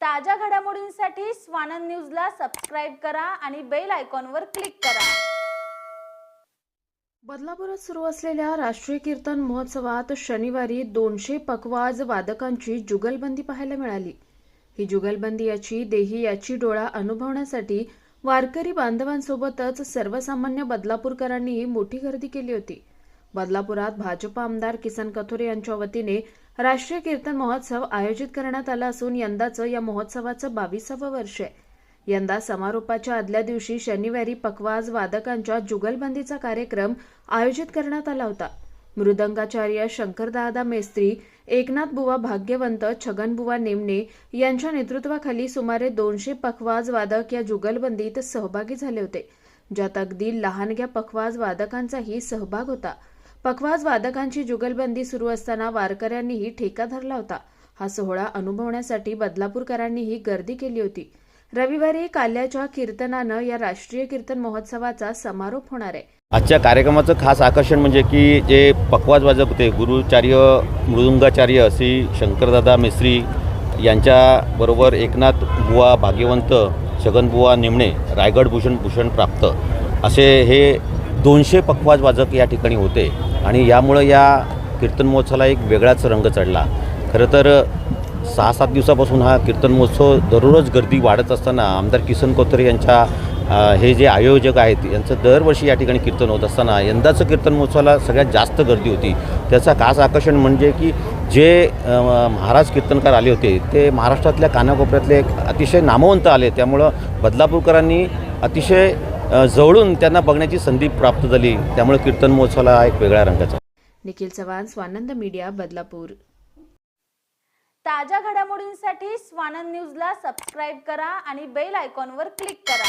ताज्या घडामोडींसाठी स्वानंद न्यूजला सबस्क्राईब करा आणि बेल आयकॉनवर क्लिक करा. बदलापुरात सुरू असलेल्या राष्ट्रीय कीर्तन महोत्सवात शनिवारी दोनशे पकवाज वादकांची जुगलबंदी पाहायला मिळाली. ही जुगलबंदी याची देही याची डोळा अनुभवण्यासाठी वारकरी बांधवांसोबतच सर्वसामान्य बदलापूरकरांनीही मोठी गर्दी केली होती. बदलापुरात भाजप आमदार किसन कथोरे यांच्या वतीने राष्ट्रीय कीर्तन महोत्सव आयोजित करण्यात आला असून यंदाचं या महोत्सवाचं बावीसावं वर्ष आहे. यंदा समारोपाच्या आदल्या दिवशी शनिवारी पकवाज वादकांच्या जुगलबंदीचा कार्यक्रम आयोजित करण्यात आला होता. मृदंगाचार्य शंकरदादा मेस्त्री एकनाथ बुवा भाग्यवंत छगनबुवा नेमणे यांच्या नेतृत्वाखाली सुमारे दोनशे पखवाज वादक या जुगलबंदीत सहभागी झाले होते ज्यात अगदी लहानग्या पखवाज वादकांचाही सहभाग होता. पखवाज वादकांची जुगलबंदी सुरू असताना वारकऱ्यांनीही ठेका धरला होता. हा सोहळा अनुभवण्यासाठी बदलापूरकरांनीही गर्दी केली होती. रविवारी काल्याच्या कीर्तनानं या राष्ट्रीय कीर्तन महोत्सवाचा समारोप होणार आहे. आजच्या कार्यक्रमाचं खास आकर्षण म्हणजे की जे पखवाज वाजक होते गुरुचार्य मृदुंगाचार्य श्री शंकरदादा मिस्त्री यांच्याबरोबर एकनाथ बुवा भाग्यवंत छगनबुवा निमणे रायगड भूषण भूषण प्राप्त असे हे दोनशे पखवाज वाजक या ठिकाणी होते आणि यामुळं या कीर्तन महोत्सवाला एक वेगळाच रंग चढला. खरं तर सहा सात दिवसापासून हा कीर्तन महोत्सव दररोज गर्दी वाढत असताना आमदार किसन कोथरे यांच्या हे जे आयोजक आहेत यांचं दरवर्षी या ठिकाणी कीर्तन होत असताना यंदाचं कीर्तन महोत्सवाला सगळ्यात जास्त गर्दी होती. त्याचा खास आकर्षण म्हणजे की जे महाराज कीर्तनकार आले होते ते महाराष्ट्रातल्या कानाकोपऱ्यातले एक अतिशय नामवंत आले. त्यामुळं बदलापूरकरांनी अतिशय जवळून त्यांना बघण्याची संधी प्राप्त झाली. त्यामुळे कीर्तन महोत्सवाला हा एक वेगळ्या रंगाचा. निखिल चव्हाण स्वानंद मीडिया बदलापूर. ताज्या घडामोडींसाठी स्वानंद न्यूजला सबस्क्राईब करा आणि बेल आयकॉनवर क्लिक करा.